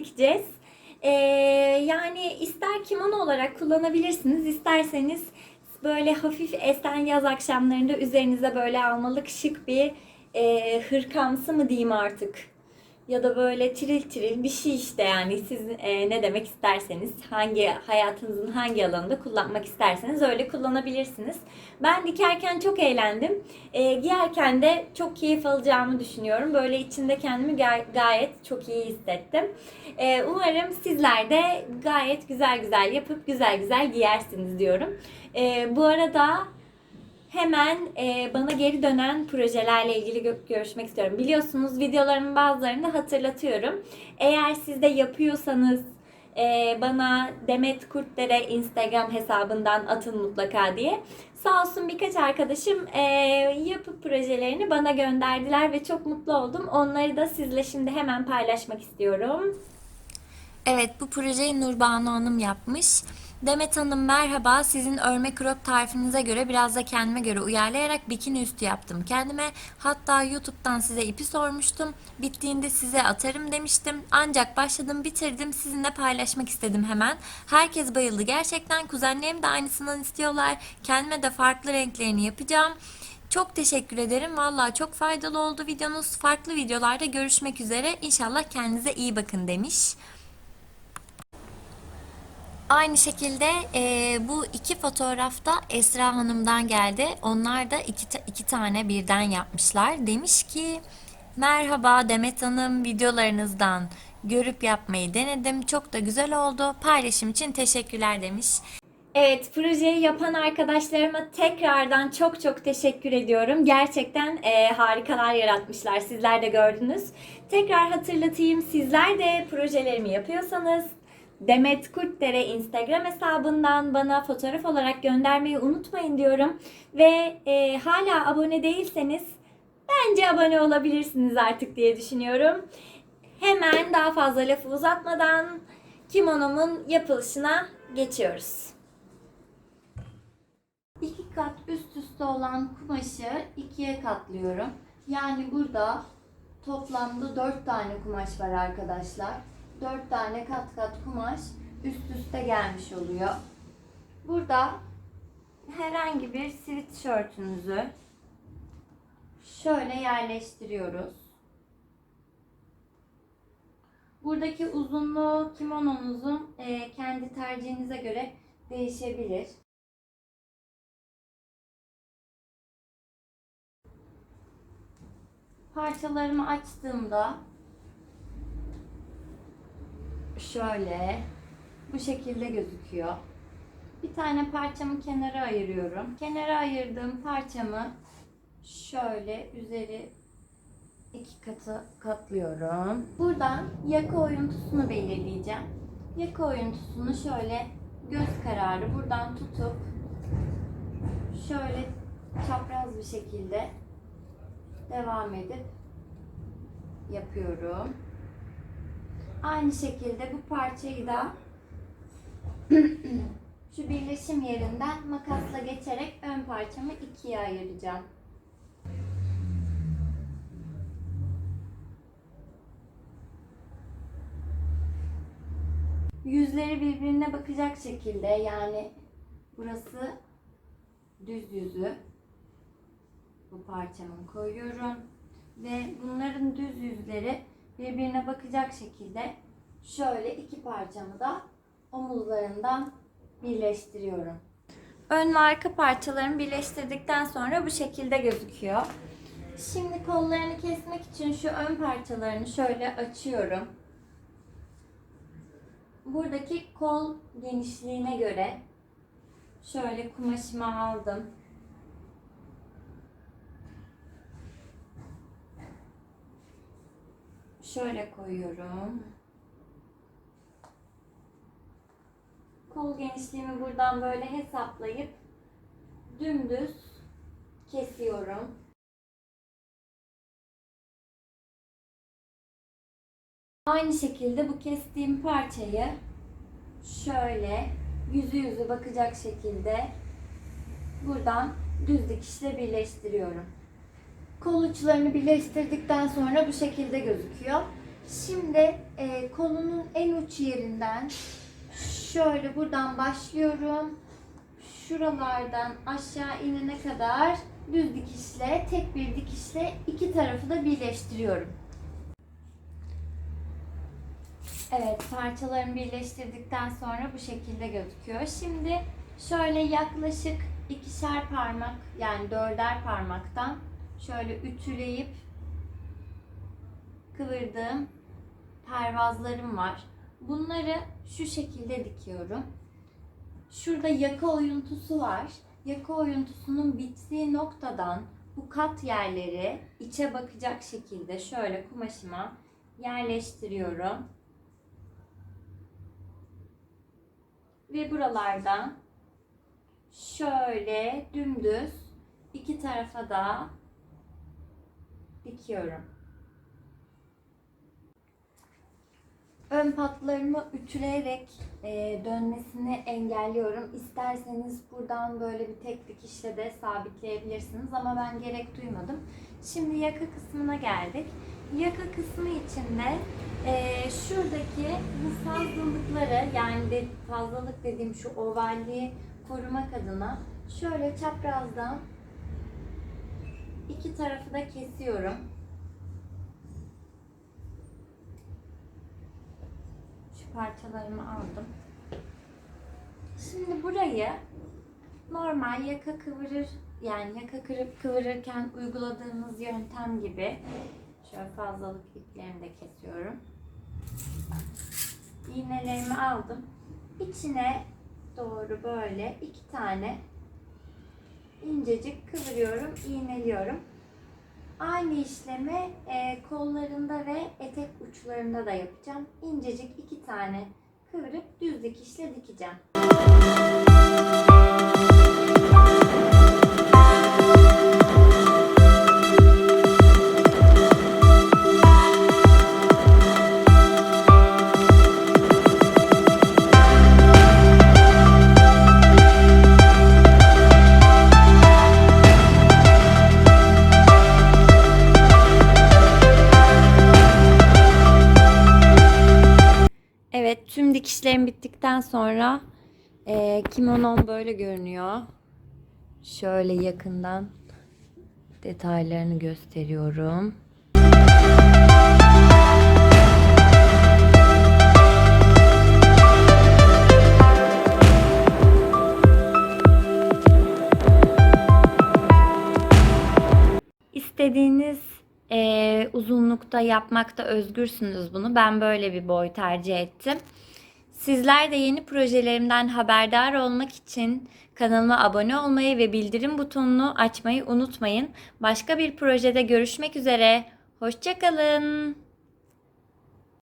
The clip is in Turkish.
dikeceğiz. Ee, Yani ister kimono olarak kullanabilirsiniz, isterseniz böyle hafif esen yaz akşamlarında üzerinize böyle almalık şık bir e, hırkamsı mı diyeyim artık. Ya da böyle tiril tiril bir şey işte yani siz e, ne demek isterseniz hangi hayatınızın hangi alanında kullanmak isterseniz öyle kullanabilirsiniz. Ben dikerken çok eğlendim. E, giyerken de çok keyif alacağımı düşünüyorum. Böyle içinde kendimi gay- gayet çok iyi hissettim. E, umarım sizler de gayet güzel güzel yapıp güzel güzel giyersiniz diyorum. E, bu arada Hemen e, bana geri dönen projelerle ilgili gö- görüşmek istiyorum. Biliyorsunuz videolarımın bazılarını hatırlatıyorum. Eğer siz de yapıyorsanız e, bana Demet Kurtdere Instagram hesabından atın mutlaka diye. Sağ olsun birkaç arkadaşım e, yapıp projelerini bana gönderdiler ve çok mutlu oldum. Onları da sizle şimdi hemen paylaşmak istiyorum. Evet bu projeyi Nurbanu Hanım yapmış. Demet Hanım merhaba. Sizin örme crop tarifinize göre biraz da kendime göre uyarlayarak bikini üstü yaptım. Kendime hatta YouTube'dan size ipi sormuştum. Bittiğinde size atarım demiştim. Ancak başladım bitirdim. Sizinle paylaşmak istedim hemen. Herkes bayıldı. Gerçekten kuzenlerim de aynısından istiyorlar. Kendime de farklı renklerini yapacağım. Çok teşekkür ederim. Vallahi çok faydalı oldu videonuz. Farklı videolarda görüşmek üzere. İnşallah kendinize iyi bakın demiş. Aynı şekilde e, bu iki fotoğrafta Esra Hanım'dan geldi. Onlar da iki, iki tane birden yapmışlar. Demiş ki merhaba Demet Hanım videolarınızdan görüp yapmayı denedim. Çok da güzel oldu. Paylaşım için teşekkürler demiş. Evet, projeyi yapan arkadaşlarıma tekrardan çok çok teşekkür ediyorum. Gerçekten e, harikalar yaratmışlar. Sizler de gördünüz. Tekrar hatırlatayım. Sizler de projelerimi yapıyorsanız Demet Kurtdere Instagram hesabından bana fotoğraf olarak göndermeyi unutmayın diyorum. Ve e, hala abone değilseniz bence abone olabilirsiniz artık diye düşünüyorum. Hemen daha fazla lafı uzatmadan kimonomun yapılışına geçiyoruz. İki kat üst üste olan kumaşı ikiye katlıyorum. Yani burada toplamda dört tane kumaş var arkadaşlar. Dört tane kat kat kumaş üst üste gelmiş oluyor. Burada herhangi bir sweatshirtünüzü şöyle yerleştiriyoruz. Buradaki uzunluğu kimononuzun e, kendi tercihinize göre değişebilir. Parçalarımı açtığımda şöyle bu şekilde gözüküyor. Bir tane parçamı kenara ayırıyorum. Kenara ayırdığım parçamı şöyle üzeri iki katı katlıyorum. Buradan yaka oyuntusunu belirleyeceğim. Yaka oyuntusunu şöyle göz kararı buradan tutup şöyle çapraz bir şekilde devam edip yapıyorum. Aynı şekilde bu parçayı da şu birleşim yerinden makasla geçerek ön parçamı ikiye ayıracağım. Yüzleri birbirine bakacak şekilde yani burası düz yüzü bu parçamı koyuyorum ve bunların düz yüzleri birbirine bakacak şekilde şöyle iki parçamı da omuzlarından birleştiriyorum. Ön ve arka parçalarımı birleştirdikten sonra bu şekilde gözüküyor. Şimdi kollarını kesmek için şu ön parçalarını şöyle açıyorum. Buradaki kol genişliğine göre şöyle kumaşımı aldım. Şöyle koyuyorum. Kol genişliğimi buradan böyle hesaplayıp dümdüz kesiyorum. Aynı şekilde bu kestiğim parçayı şöyle yüzü yüzü bakacak şekilde buradan düz dikişle birleştiriyorum. Kol uçlarını birleştirdikten sonra bu şekilde gözüküyor. Şimdi e, kolunun en uç yerinden şöyle buradan başlıyorum. Şuralardan aşağı inene kadar düz dikişle, tek bir dikişle iki tarafı da birleştiriyorum. Evet, parçalarını birleştirdikten sonra bu şekilde gözüküyor. Şimdi şöyle yaklaşık ikişer parmak yani dörder parmaktan şöyle ütüleyip kıvırdığım pervazlarım var. Bunları şu şekilde dikiyorum. Şurada yaka oyuntusu var. Yaka oyuntusunun bittiği noktadan bu kat yerleri içe bakacak şekilde şöyle kumaşıma yerleştiriyorum. Ve buralardan şöyle dümdüz iki tarafa da dikiyorum. Ön patlarımı ütüleyerek e, dönmesini engelliyorum. İsterseniz buradan böyle bir tek dikişle de sabitleyebilirsiniz ama ben gerek duymadım. Şimdi yaka kısmına geldik. Yaka kısmı için de e, şuradaki fazlalıkları yani de, fazlalık dediğim şu ovalliği korumak adına şöyle çaprazdan iki tarafı da kesiyorum. Şu parçalarımı aldım. Şimdi burayı normal yaka kıvırır yani yaka kırıp kıvırırken uyguladığımız yöntem gibi şöyle fazlalık iplerimi de kesiyorum. İğnelerimi aldım. İçine doğru böyle iki tane incecik kıvırıyorum, iğneliyorum. Aynı işlemi e, kollarında ve etek uçlarında da yapacağım. İncecik iki tane kıvırıp düz dikişle dikeceğim. Dikişlerim bittikten sonra e, kimonom böyle görünüyor. Şöyle yakından detaylarını gösteriyorum. İstediğiniz eee, uzunlukta yapmakta özgürsünüz bunu. Ben böyle bir boy tercih ettim. Sizler de yeni projelerimden haberdar olmak için kanalıma abone olmayı ve bildirim butonunu açmayı unutmayın. Başka bir projede görüşmek üzere. Hoşçakalın.